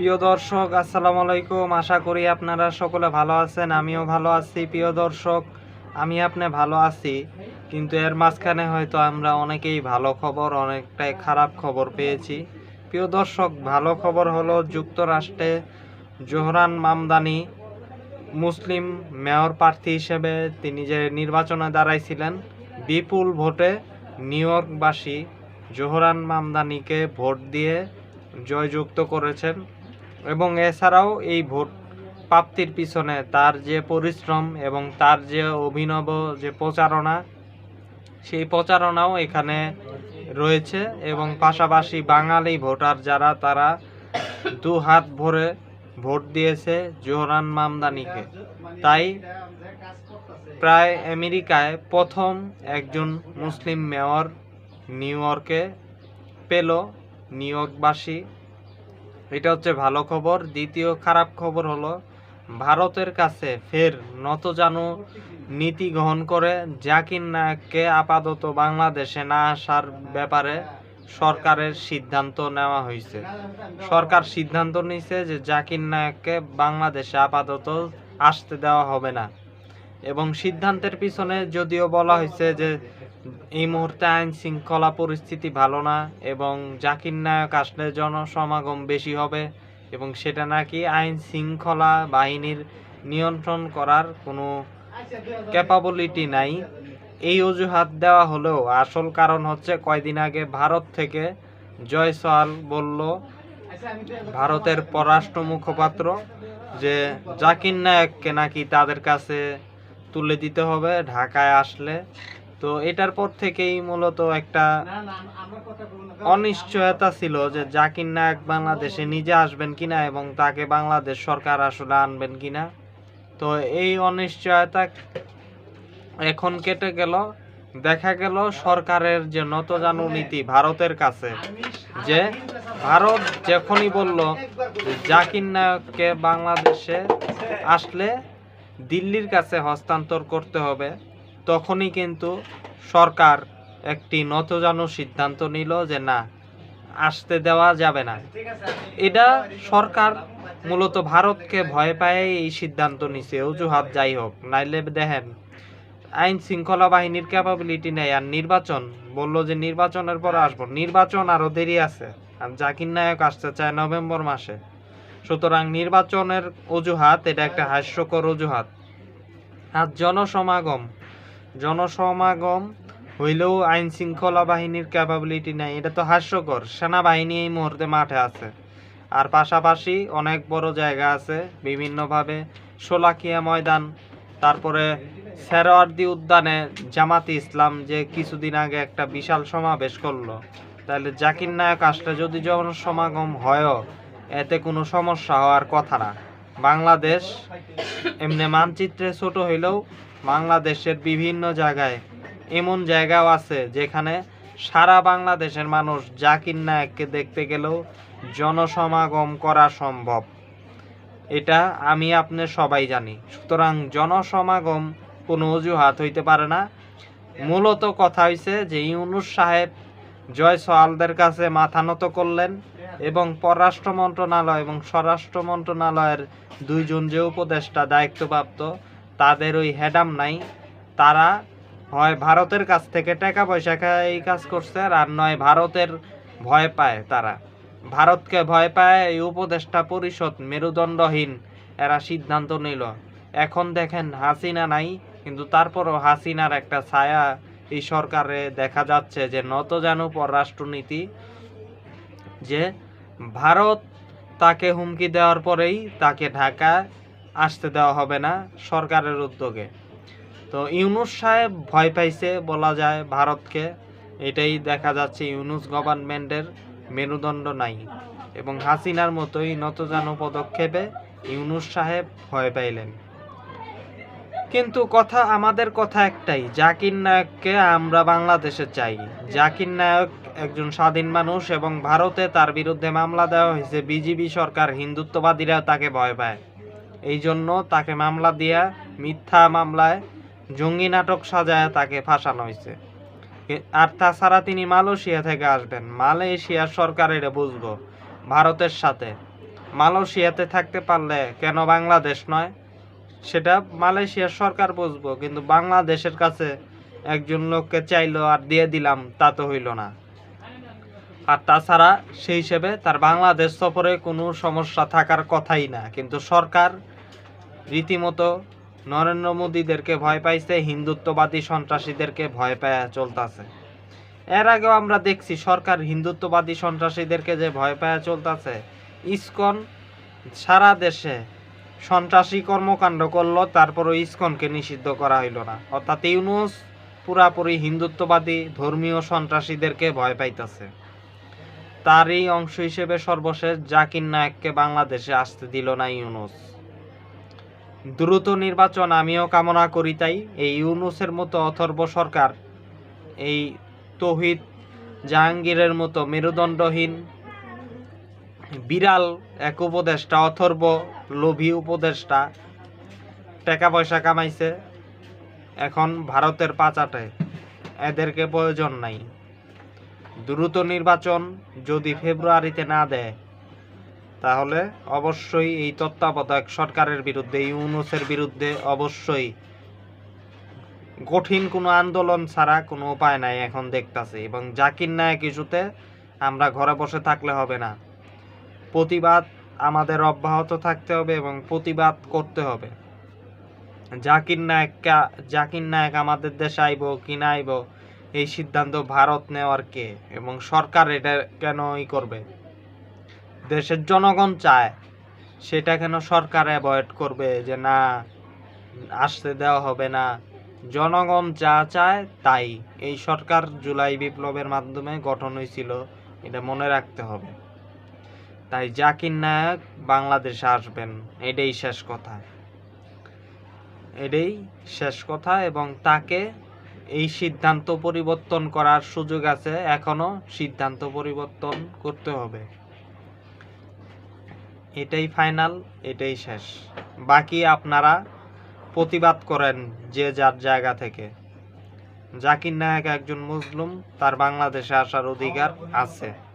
প্রিয় দর্শক, আসসালামু আলাইকুম। আশা করি আপনারা সকলে ভালো আছেন, আমিও ভালো আছি। প্রিয় দর্শক, আমি আপনি ভালো আছি, কিন্তু এর মাঝখানে হয়তো আমরা অনেকেই ভালো খবর, অনেকটাই খারাপ খবর পেয়েছি। প্রিয় দর্শক, ভালো খবর হলো যুক্তরাষ্ট্রে জোহরান মামদানি মুসলিম মেয়র প্রার্থী হিসেবে তিনি যে নির্বাচনে দাঁড়াইছিলেন, বিপুল ভোটে নিউ ইয়র্কবাসী জোহরান মামদানিকে ভোট দিয়ে জয়যুক্ত করেছেন। এবং এছাড়াও এই ভোট প্রাপ্তির পিছনে তার যে পরিশ্রম এবং তার যে অভিনব যে প্রচারণা, সেই প্রচারণাও এখানে রয়েছে এবং পাশাপাশি বাঙালি ভোটার যারা, তারা দু হাত ভরে ভোট দিয়েছে জোহরান মামদানিকে। তাই প্রায় আমেরিকায় প্রথম একজন মুসলিম মেয়র নিউ ইয়র্কে পেল নিউ ইয়র্কবাসী। এটা হচ্ছে ভালো খবর। দ্বিতীয় খারাপ খবর হলো, ভারতের কাছে ফের নতজানু নীতি গ্রহণ করে জাকির নায়ককে আপাতত বাংলাদেশে না আসার ব্যাপারে সরকারের সিদ্ধান্ত নেওয়া হয়েছে। সরকার সিদ্ধান্ত নিয়েছে যে জাকির নায়ককে বাংলাদেশে আপাতত আসতে দেওয়া হবে না। এবং সিদ্ধান্তের পিছনে যদিও বলা হয়েছে যে এই মুহূর্তে আইন শৃঙ্খলা পরিস্থিতি ভালো না এবং জাকির নায়ক আসলে জনসমাগম বেশি হবে এবং সেটা নাকি আইন শৃঙ্খলা বাহিনীর নিয়ন্ত্রণ করার কোনো ক্যাপাবিলিটি নাই। এই অজুহাত দেওয়া হলেও আসল কারণ হচ্ছে কয়দিন আগে ভারত থেকে জয়সওয়াল বলল, ভারতের পররাষ্ট্র মুখপাত্র, যে জাকির নায়ককে নাকি তাদের কাছে তুলে দিতে হবে ঢাকায় আসলে। তো এটার পর থেকেই মূলত একটা অনিশ্চয়তা ছিল যে জাকির নায়ক বাংলাদেশে নিজে আসবেন কিনা এবং তাকে বাংলাদেশ সরকার আসলে আনবেন কিনা। তো এই অনিশ্চয়তা এখন কেটে গেল। দেখা গেল সরকারের যে নতজানু নীতি ভারতের কাছে যে ভারত যখনই বলল জাকির নায়ককে বাংলাদেশে আসলে দিল্লির কাছে হস্তান্তর করতে হবে তখনই কিন্তু সরকার একটি নতজানু সিদ্ধান্ত নিল যে না, আসতে দেওয়া যাবে না। এটা সরকার মূলত ভারতকে ভয় পায় এই সিদ্ধান্ত নিছে। অজুহাত যাই হোক, নাইলে দেখেন, আইন শৃঙ্খলা বাহিনীর ক্যাপাবিলিটি নেই। আর নির্বাচন, বলল যে নির্বাচনের পর আসব। নির্বাচন আরও দেরি আছে। আর জাকির নায়ক আসতে চায় নভেম্বর মাসে। সুতরাং নির্বাচনের অজুহাত, এটা একটা হাস্যকর অজুহাত। আর জনসমাগম জনসমাগম হইলেও আইন শৃঙ্খলা বাহিনীর ক্যাপাবিলিটি নাই। এটা তো হাস্যকর। সেনাবাহিনী এই মুহূর্তে মাঠে আছে। আর পাশাপাশি অনেক বড় জায়গা আছে, বিভিন্নভাবে শোলাকিয়া ময়দান, তারপরে সেরোয়ার্দি উদ্যানে জামাতি ইসলাম যে কিছুদিন আগে একটা বিশাল সমাবেশ করল। তাহলে জাকির নায়ক আসলে যদি জনসমাগম হয়ও, এতে কোনো সমস্যা হওয়ার কথা না। বাংলাদেশ এমনি মানচিত্রে ছোট হইলেও বাংলাদেশের বিভিন্ন জায়গায় এমন জায়গাও আছে যেখানে সারা বাংলাদেশের মানুষ জাকির নায়ককে দেখতে গেলেও জনসমাগম করা সম্ভব। এটা আমি আপনি সবাই জানি। সুতরাং জনসমাগম কোনো অজুহাত হইতে পারে না। মূলত কথা হইছে যে ইউনুস সাহেব জয় সোয়ালদের কাছে মাথা নত করলেন। এবং পররাষ্ট্র মন্ত্রণালয় এবং স্বরাষ্ট্র মন্ত্রণালয়ের দুইজন যে উপদেষ্টা দায়িত্বপ্রাপ্ত, তাদের ওই হেডাম নাই। তারা হয় ভারতের কাছ থেকে টাকা পয়সা এই কাজ করছে, আর নয়, ভারতের ভয় পায় তারা। ভারতকে ভয় পায় এই উপদেষ্টা পরিষদ মেরুদণ্ডহীন, এরা সিদ্ধান্ত নিল। এখন দেখেন হাসিনা নাই, কিন্তু তারপরও হাসিনার একটা ছায়া এই সরকারে দেখা যাচ্ছে যে নতজানু পররাষ্ট্রনীতি, যে ভারত তাকে হুমকি দেওয়ার পরেই তাকে ঢাকা আসতে দেওয়া হবে না সরকারের উদ্যোগে। তো ইউনুস সাহেব ভয় পাইছে বলা যায় ভারতকে। এটাই দেখা যাচ্ছে ইউনুস গভর্নমেন্টের মেরুদণ্ড নাই এবং হাসিনার মতোই নতজানু পদক্ষেপে ইউনুস সাহেব ভয় পাইলেন। কিন্তু কথা, আমাদের কথা একটাই, জাকির নায়ককে আমরা বাংলাদেশে চাই। জাকির নায়ক একজন স্বাধীন মানুষ এবং ভারতে তার বিরুদ্ধে মামলা দেওয়া হয়েছে, বিজিবি সরকার, হিন্দুত্ববাদীরা তাকে ভয় পায়। এই জন্য তাকে মামলা দিয়া মিথ্যা মামলায় জঙ্গি নাটক সাজায় তাকে ফাঁসানো হয়েছে। আর তাছাড়া তিনি মালয়েশিয়া থেকে আসবেন। মালয়েশিয়ার সরকার এটা বুঝব, ভারতের সাথে। মালয়েশিয়াতে থাকতে পারলে কেন বাংলাদেশ নয়? সেটা মালয়েশিয়ার সরকার বুঝব, কিন্তু বাংলাদেশের কাছে একজন লোককে চাইলো আর দিয়ে দিলাম, তা তো হইল না। আর তাছাড়া সেই হিসেবে তার বাংলাদেশ সফরে কোনো সমস্যা থাকার কথাই না। কিন্তু সরকার রীতিমতো নরেন্দ্র মোদীদেরকে ভয় পাইছে, হিন্দুত্ববাদী সন্ত্রাসীদেরকে ভয় পায় চলতেছে। এর আগেও আমরা দেখছি সরকার হিন্দুত্ববাদী সন্ত্রাসীদেরকে যে ভয় পায় চলতেছে, ইসকন সারা দেশে সন্ত্রাসী কর্মকাণ্ড করল, তারপরও ইসকনকে নিষিদ্ধ করা হইল না। অর্থাৎ ইউনুস পুরাপুরি হিন্দুত্ববাদী ধর্মীয় সন্ত্রাসীদেরকে ভয় পাইতেছে। তারই অংশ হিসেবে সর্বশেষ জাকির নায়েককে বাংলাদেশে আসতে দিল না ইউনুস। দ্রুত নির্বাচন আমিও কামনা করি তাই এই ইউনুসের মতো অথর্ব সরকার, এই তহিদ জাহাঙ্গীরের মতো মেরুদণ্ডহীন, বিড়াল এক উপদেষ্টা, অথর্ব লোভী উপদেষ্টা টাকা পয়সা কামাইছে, এখন ভারতের পাচাটে। এদেরকে প্রয়োজন নাই। দ্রুত নির্বাচন যদি ফেব্রুয়ারিতে না দেয়, তাহলে অবশ্যই এই তত্ত্বাবধায়ক সরকারের বিরুদ্ধে, ইউনুসের বিরুদ্ধে অবশ্যই কঠিন কোনো আন্দোলন ছাড়া কোনো উপায় নাই এখন দেখতাছি। এবং জাকির নায়ক ইস্যুতে আমরা ঘরে বসে থাকলে হবে না। প্রতিবাদ আমাদের অব্যাহত থাকতে হবে এবং প্রতিবাদ করতে হবে। জাকির নায়ক জাকির নায়ক আমাদের দেশে আইব কি না আইব এই সিদ্ধান্ত ভারত নেওয়ার কে? এবং সরকার এটা কেন ই করবে? দেশের জনগণ চায়, সেটা কেন সরকার অ্যাভয়েড করবে যে না, আসতে দেওয়া হবে না? জনগণ যা চায় তাই। এই সরকার জুলাই বিপ্লবের মাধ্যমে গঠন হয়েছিল, এটা মনে রাখতে হবে। তাই জাকির নায়ক বাংলাদেশে আসবেন, এটাই শেষ কথা। এটাই শেষ কথা এবং তাকে এই সিদ্ধান্ত পরিবর্তন করার সুযোগ আছে। এখনও সিদ্ধান্ত পরিবর্তন করতে হবে। এটাই ফাইনাল, এটাই শেষ। বাকি আপনারা প্রতিবাদ করেন যে যার জায়গা থেকে। জাকির নায়ক একজন মুসলিম, তার বাংলাদেশে আসার অধিকার আছে।